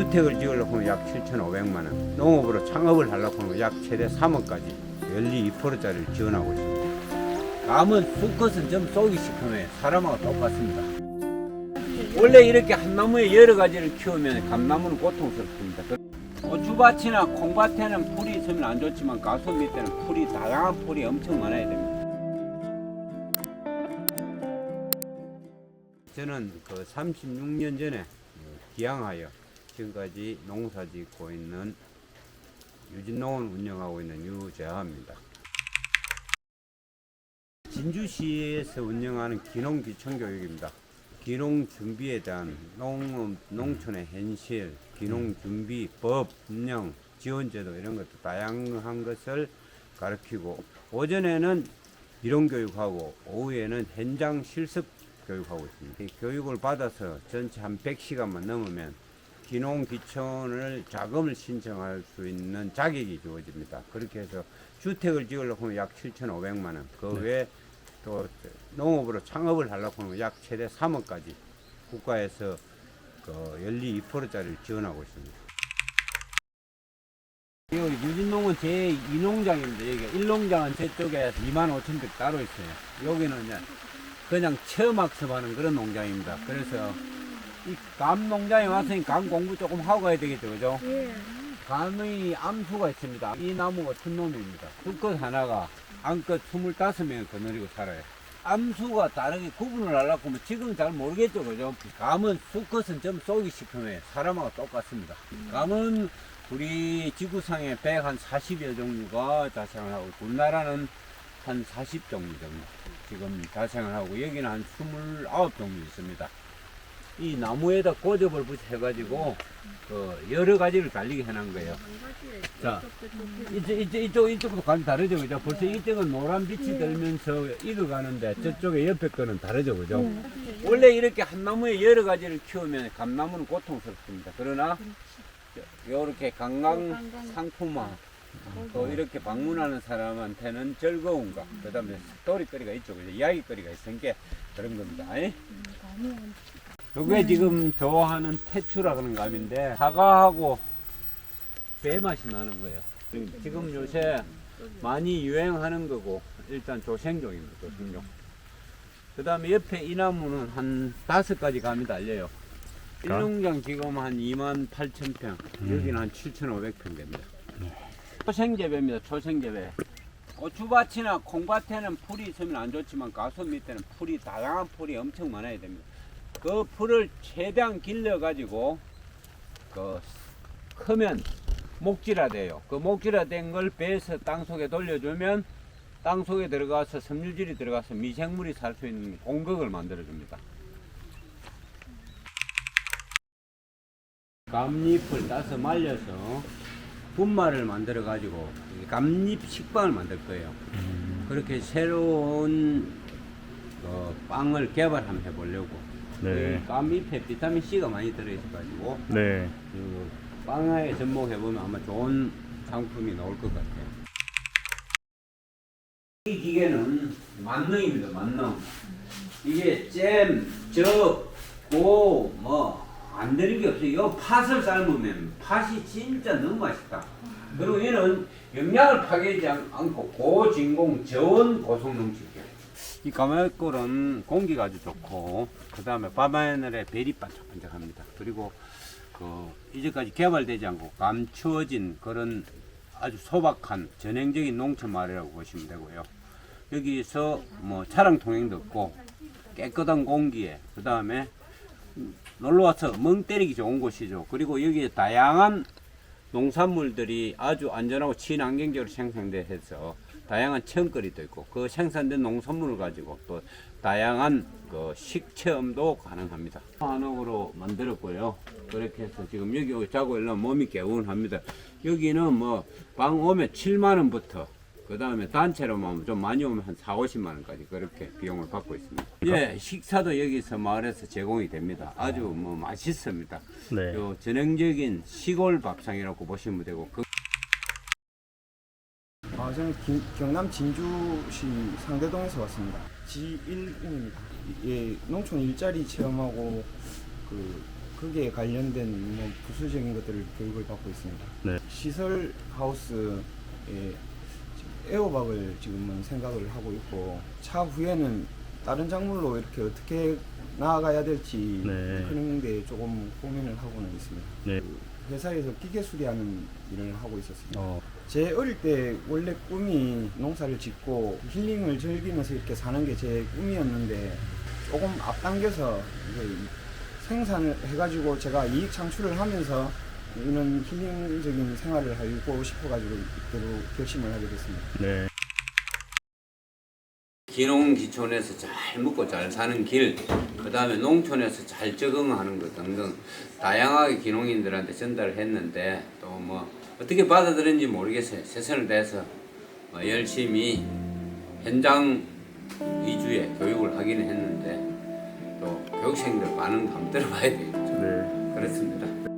주택을 지으려고 하면 약 7,500만 원, 농업으로 창업을 하려고 하면 약 최대 3억까지 연리 2%짜리를 지원하고 있습니다. 감은 수컷은 좀 쏘기 시커매 사람하고 똑같습니다. 원래 이렇게 한 나무에 여러 가지를 키우면 감나무는 고통스럽습니다. 고추밭이나 콩밭에는 풀이 있으면 안 좋지만 가수 밑에는 풀이 다양한 풀이 엄청 많아야 됩니다. 저는 그 36년 전에 기양하여 지금까지 농사 짓고 있는 유진농원 운영하고 있는 유재하입니다. 진주시에서 운영하는 기농기청교육입니다. 기농 준비에 대한 농업, 농촌의 현실, 기농 준비, 법, 운영, 지원제도 이런 것도 다양한 것을 가르치고 오전에는 이론 교육하고 오후에는 현장 실습 교육하고 있습니다. 이 교육을 받아서 전체 한 100시간만 넘으면 기농 기촌을 자금을 신청할 수 있는 자격이 주어집니다. 그렇게 해서 주택을 지으려고 하면 약 7,500만 원. 그 외에 또 농업으로 창업을 하려고 하면 약 최대 3억까지 국가에서 그 연리 2%짜리를 지원하고 있습니다. 여기 유진농은 제 2농장입니다. 여기 1농장은 저쪽에 2만 5천 평 따로 있어요. 여기는 이제 그냥 체험 학습하는 그런 농장입니다. 그래서 이감 농장에 왔으니 감 공부 조금 하고 가야 되겠죠, 그죠? 예. 감의 암수가 있습니다. 이 나무가 순놈입니다. 수컷 하나가 암컷 25명을 거느리고 살아요. 암수가 다르게 구분을 하려고 하면 지금 잘 모르겠죠, 그죠? 감은 수컷은 좀 쏘기 시커매요. 사람하고 똑같습니다. 감은 우리 지구상에 140여 종류가 자생을 하고 우리나라는 한 40종류 정도 지금 자생을 하고 여기는 한 29종류 있습니다. 이 나무에다 고접을 붙여가지고 그 여러 가지를 달리게 해놓은 거예요. 자, 이쪽, 이쪽, 이쪽, 이쪽도 감이 다르죠, 그죠? 벌써 이쪽은 노란 빛이 들면서 익어가는데 저쪽에 옆에 거는 다르죠, 그죠? 원래 이렇게 한 나무에 여러 가지를 키우면 감나무는 고통스럽습니다. 그러나 이렇게 관광 상품화 또 이렇게 방문하는 사람한테는 즐거움과 그 다음에 스토리거리가 있죠, 그죠? 이야기거리가 있으니까 그런 겁니다. 예? 이게 지금 좋아하는 태추라 그런 감인데 사과하고 배 맛이 나는 거예요. 지금 요새 많이 유행하는 거고 일단 조생종입니다. 조생종. 그 다음에 옆에 이 나무는 한 다섯 가지 감이 달려요. 일농장 지금 한 2만 8천 평, 여기는 한 7,500평 됩니다. 초생재배입니다. 초생재배. 고추밭이나 콩밭에는 풀이 있으면 안 좋지만 가수 밑에는 풀이 다양한 풀이 엄청 많아야 됩니다. 그 풀을 최대한 길러 가지고 그 크면 목질화돼요. 그 목질화된 걸 배에서 땅 속에 돌려주면 땅 속에 들어가서 섬유질이 들어가서 미생물이 살 수 있는 공격을 만들어 줍니다. 감잎을 따서 말려서 분말을 만들어 가지고 감잎 식빵을 만들 거예요. 그렇게 새로운 어, 빵을 개발 한번 해보려고. 네. 그 감잎에 비타민 C가 많이 들어있어 가지고 네. 그 빵에 접목해 보면 아마 좋은 상품이 나올 것 같아요. 이 기계는 만능입니다. 만능. 이게 잼, 적, 고, 뭐, 안 되는 게 없어요. 이거 팥을 삶으면 팥이 진짜 너무 맛있다. 그리고 얘는 영양을 파괴하지 않- 않고 고진공 저온 고속 농축이에요. 이 까마귀꿀은 공기가 아주 좋고 그 다음에 밤하늘에 별이 반짝반짝합니다. 그리고 그 이제까지 개발되지 않고 감추어진 그런 아주 소박한 전형적인 농촌 마을이라고 보시면 되고요. 여기서 뭐 차량 통행도 없고 깨끗한 공기에 그 다음에 놀러 와서 멍 때리기 좋은 곳이죠. 그리고 여기에 다양한 농산물들이 아주 안전하고 친환경적으로 생산돼서 다양한 체험거리도 있고 그 생산된 농산물을 가지고 또 다양한 그 식체험도 가능합니다. 한옥으로 만들었고요. 그렇게 해서 지금 여기 자고 일면 몸이 개운합니다. 여기는 뭐 방 오면 7만 원부터 그 다음에 단체로 오면 좀 많이 오면 한 4, 50만 원까지 그렇게 비용을 받고 있습니다. 예, 식사도 여기서 마을에서 제공이 됩니다. 아주 뭐 맛있습니다. 네. 요 전형적인 시골 밥상이라고 보시면 되고 그 아, 저는 긴- 경남 진주시 상대동에서 왔습니다. G1입니다. 예, 농촌 일자리 체험하고 그 거기에 관련된 뭐 부수적인 것들을 교육을 받고 있습니다. 네. 시설 하우스에 지금 에어박을 지금은 생각을 하고 있고 차후에는 다른 작물로 이렇게 어떻게 나아가야 될지 네. 그런 데 조금 고민을 하고는 있습니다. 네. 회사에서 기계 수리하는 일을 하고 있었습니다. 어, 제 어릴 때 원래 꿈이 농사를 짓고 힐링을 즐기면서 이렇게 사는 게 제 꿈이었는데 조금 앞당겨서 생산을 해가지고 제가 이익 창출을 하면서 이런 힐링적인 생활을 하고 싶어가지고 이대로 결심을 하게 됐습니다. 네. 기농 기촌에서 잘 먹고 잘 사는 길, 그 다음에 농촌에서 잘 적응하는 것 등등 다양하게 기농인들한테 전달을 했는데 또 뭐 어떻게 받아들였는지 모르겠어요. 최선을 다해서 뭐 열심히 현장 위주의 교육을 하기는 했는데 또 교육생들 반응 한번 들어봐야 되겠죠. 네. 그렇습니다.